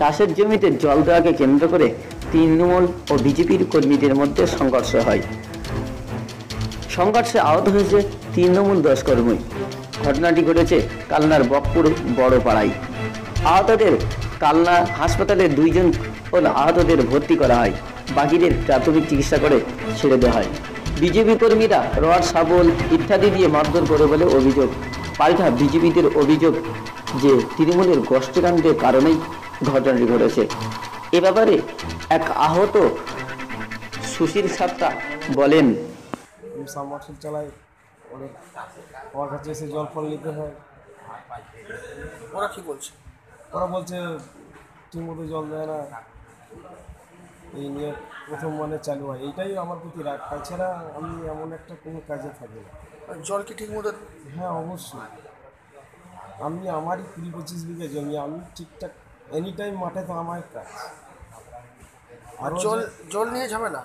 চাষের জমিতে জল দেওয়াকে কেন্দ্র করে তৃণমূল ও বিজেপির কর্মীদের মধ্যে সংঘর্ষ হয়। সংঘর্ষে আহত হয়েছে তৃণমূল দশ কর্মী। ঘটনাটি ঘটেছে কালনার বকপুর বড় পাড়ায় আহতদের কালনা হাসপাতালে দুইজন আহতদের ভর্তি করা হয়। বাকিদের প্রাথমিক চিকিৎসা করে ছেড়ে দেওয়া হয়। বিজেপি কর্মীরা রড, শাবল ইত্যাদি দিয়ে মারধর করে বলে অভিযোগ। পাল্টা বিজেপিদের অভিযোগ যে তৃণমূলের গোষ্ঠীকাণ্ডের কারণেই ঘটনাটি ঘটেছে। এ ব্যাপারে এক আহত সুশীল সাত্তা বলেন আমি সাবমার্সিল চালাই ওদের আমার কাছে এসে জল ফল নিতে হয়। ওরা কি বলছে? ওরা বলছে ঠিকমতো জল দেয় না। এই নিয়ে প্রথম মানে চালু হয়। এইটাই আমার প্রতি রাগ। তাছাড়া আমি এমন একটা কোনো কাজে থাকি না। জল কি ঠিক মতো হ্যাঁ অবশ্যই। আমি আমারই কুড়ি পঁচিশ বিঘা জমি। আমি ঠিকঠাক এনি টাইম মাঠে তো আমার কাজ আর জল জল নিয়ে ঝামেলা?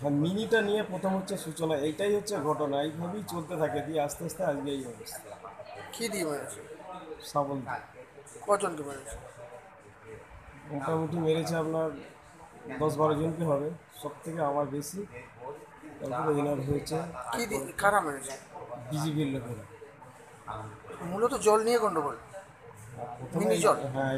হ্যাঁ মিনিটা নিয়ে প্রথম হচ্ছে সূচনা। এইটাই হচ্ছে ঘটনা। এইভাবেই চলতে থাকে দিয়ে আস্তে আস্তে আজকে এই অবস্থা। কি দিয়ে মেরেছে? সাবল কজনকে মেরেছে? মোটামুটি মেরেছে আপনার দশ বারো জনকে হবে। সব থেকে আমার বেশি। তারপরে এনার হয়েছে কি কারা মেরেছে? বিজেপির লোকেরা। মূলত জল নিয়ে গন্ডগোল? প্রথমে মিনি জল। হ্যাঁ,